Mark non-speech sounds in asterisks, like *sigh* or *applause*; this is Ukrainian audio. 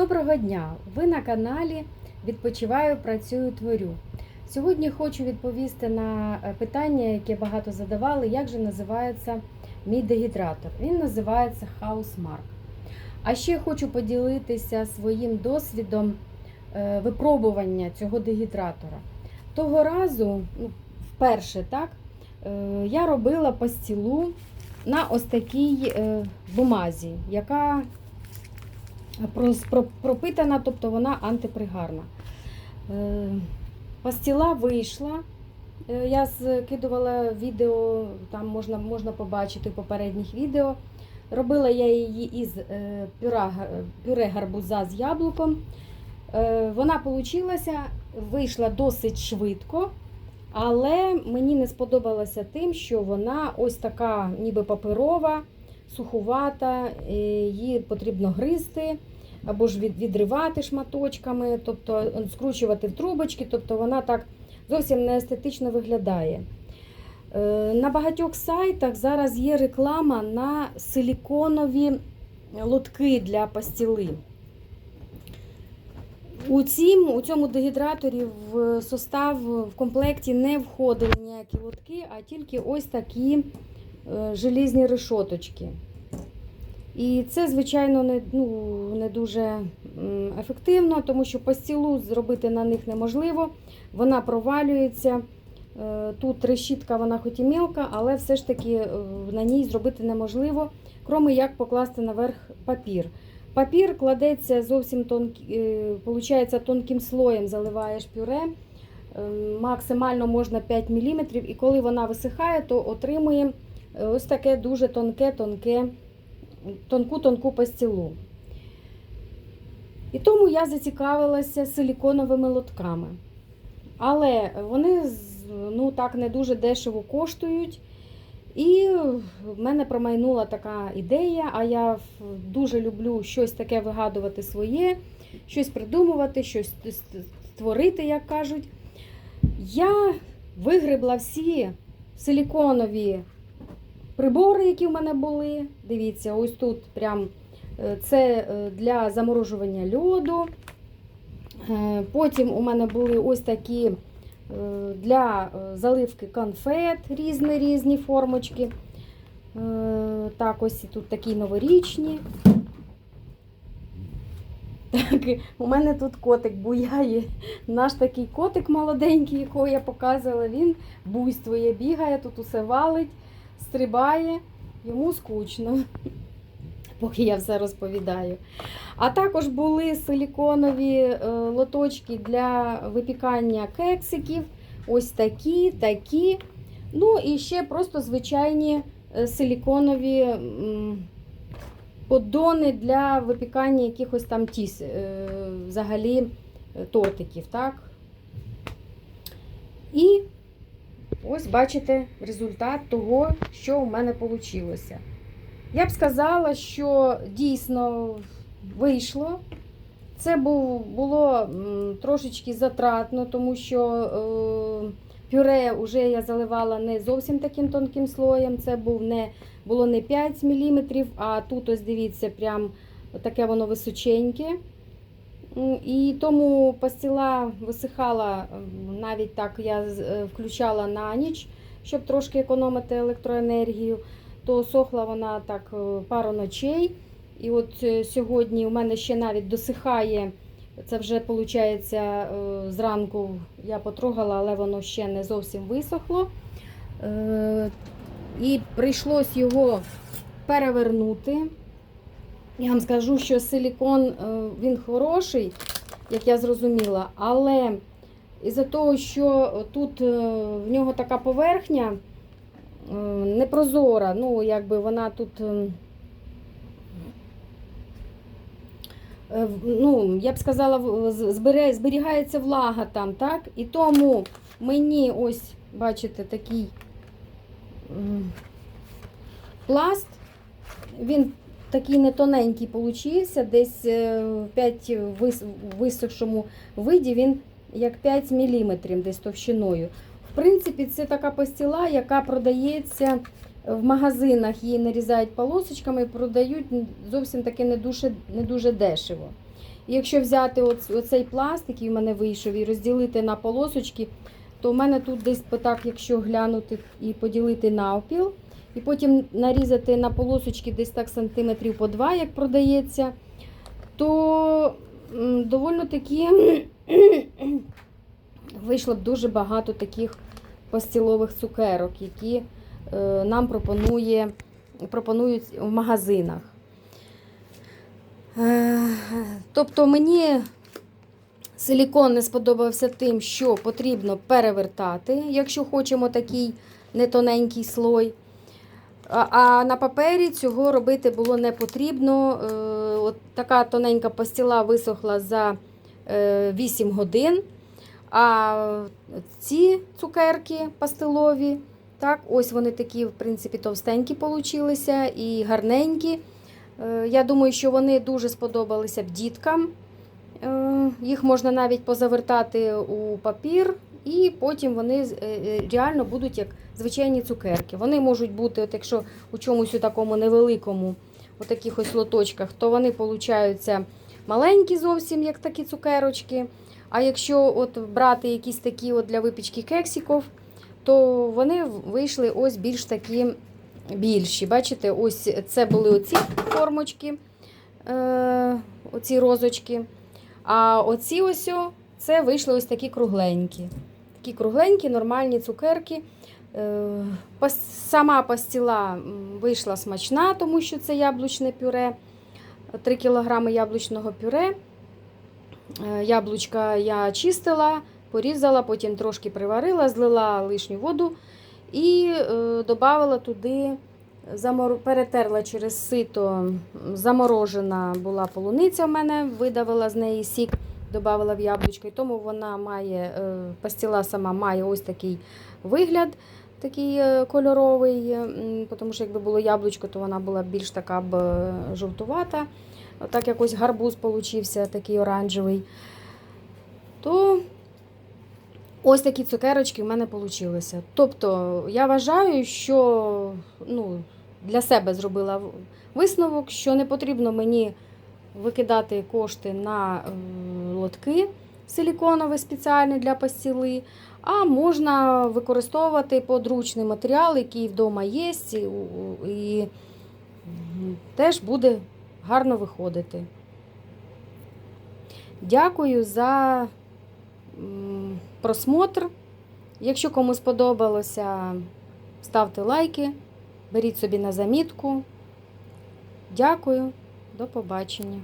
Доброго дня! Ви на каналі Відпочиваю, працюю, творю. Сьогодні хочу відповісти на е, питання, яке багато задавали, як же називається мій дегідратор. Він називається Housemark. А ще хочу поділитися своїм досвідом е, випробування цього дегідратора. Того разу, ну, вперше, так, е, я робила пастілу на ось такій бумазі, яка пропитана, тобто вона антипригарна. Е, Пастіла вийшла. Е, Я скидувала відео, там можна, можна побачити попередніх відео. Робила я її із е, пюре, га- пюре гарбуза з яблуком. Е, Вона вийшла, вийшла досить швидко, але мені не сподобалося тим, що вона ось така, ніби паперова, сухувата, е, її потрібно гризти або ж від- відривати шматочками, тобто е, скручувати в трубочки, тобто вона так зовсім не естетично виглядає. Е, На багатьох сайтах зараз є реклама на силіконові лотки для пастіли. У, цім, у цьому дегідраторі в состав в комплекті не входили ніякі лотки, а тільки ось такі е, желізні решоточки. І це, звичайно, не, ну, не дуже ефективно, тому що пастілу зробити на них неможливо. Вона провалюється. Е, Тут решітка, вона хоч і мілка, але все ж таки е, на ній зробити неможливо, кроме як покласти наверх папір. Папір кладеться зовсім тонкий, тонким слоєм заливаєш пюре. Е, Максимально можна 5 мм, і коли вона висихає, то отримуємо е, ось таке дуже тонке-тонке тонку-тонку пастілу. І тому я зацікавилася силіконовими лотками. Але вони ну, так не дуже дешево коштують. І в мене промайнула така ідея, а я дуже люблю щось таке вигадувати своє, щось придумувати, щось створити, як кажуть. Я вигребла всі силіконові прибори, які в мене були. Дивіться, ось тут прям е, це е, для заморожування льоду. Е, Потім у мене були ось такі для заливки конфет, різні різні формочки. Так, ось тут такі новорічні. Так, у мене тут котик буяє. Наш такий котик молоденький, якого я показувала, він буйствує, бігає, тут усе валить стрибає, йому скучно, поки я все розповідаю. А також були силіконові е, лоточки для випікання кексиків. Ось такі, такі. Ну і ще просто звичайні е, силіконові поддони для випікання якихось там тіс, е, взагалі тортиків. так? І Ось бачите результат того, що у мене вийшло. Я б сказала, що дійсно вийшло. Це було трошечки затратно, тому що е, пюре вже я заливала не зовсім таким тонким слоєм. Це був не, було не 5 мм, а тут ось дивіться, прям таке воно височеньке. М, І тому пастила висихала навіть так, я е, включала на ніч, щоб трошки економити електроенергію. То сохла вона так е, пару ночей. І от е, сьогодні у мене ще навіть досихає. Це вже виходить зранку я потрогала, але воно ще не зовсім висохло. І прийшлось його перевернути. Я вам скажу, що силікон е, він хороший, як я зрозуміла, але із-за того, що тут е, в нього така поверхня е, непрозора, ну, якби вона тут. е, е, в- Ну, я б сказала, зберігається влага там, так? І тому мені ось, бачите, такий пласт, він такий не тоненький получився, десь е, в 5 вис- висохшому виді він як 5 мм десь товщиною. В принципі, це така пастила, яка продається в магазинах, її нарізають полосочками і продають зовсім таки не дуже, не дуже дешево. І якщо взяти оцей пласт, який в мене вийшов, і розділити на полосочки, то в мене тут десь так, якщо глянути і поділити навпіл, і потім нарізати на полосочки десь так сантиметрів по два, як продається, то м, довольно таки *clears throat* вийшло б дуже багато таких пастилових цукерок, які е, нам пропонує, пропонують в магазинах. Е, Тобто мені силікон не сподобався тим, що потрібно перевертати, якщо хочемо такий нетоненький слой. А, на папері цього робити було не потрібно. Е, От така тоненька пастила висохла за е, 8 годин. А ці цукерки пастилові, так, ось вони такі, в принципі, товстенькі получилися і гарненькі. Е, Я думаю, що вони дуже сподобалися б діткам. Е, Їх можна навіть позавертати у папір, і потім вони е, е, реально будуть як звичайні цукерки. Вони можуть бути, от якщо у чомусь у такому невеликому, у таких ось лоточках, то вони получаються маленькі зовсім, як такі цукерочки. А якщо от брати якісь такі от для випічки кексиків, то вони вийшли ось більш такі більші. Бачите, ось це були оці формочки, е, оці розочки. А оці ось це вийшли ось такі кругленькі. Такі кругленькі, нормальні цукерки. Е, Сама пастіла вийшла смачна, тому що це яблучне пюре. 3 кг яблучного пюре. Е, Яблучка я чистила, порізала, потім трошки приварила, злила лишню воду і е, додавала туди, перетерла через сито, заморожена була полуниця в мене, видавила з неї сік, додавала в яблучко. І тому вона має, е, пастіла сама має ось такий вигляд, такий е, кольоровий, тому що якби було яблучко, то вона була більш така б е, жовтувата. Так якось гарбуз получився, такий оранжевий. То ось такі цукерочки в мене вийшли. Тобто, я вважаю, що ну, для себе зробила висновок, що не потрібно мені викидати кошти на лотки силіконові спеціальні для пастіли, а можна використовувати подручний матеріал, який вдома є, і, теж буде гарно виходити. Дякую за просмотр. Якщо кому сподобалося, ставте лайки, беріть собі на замітку. Дякую, до побачення.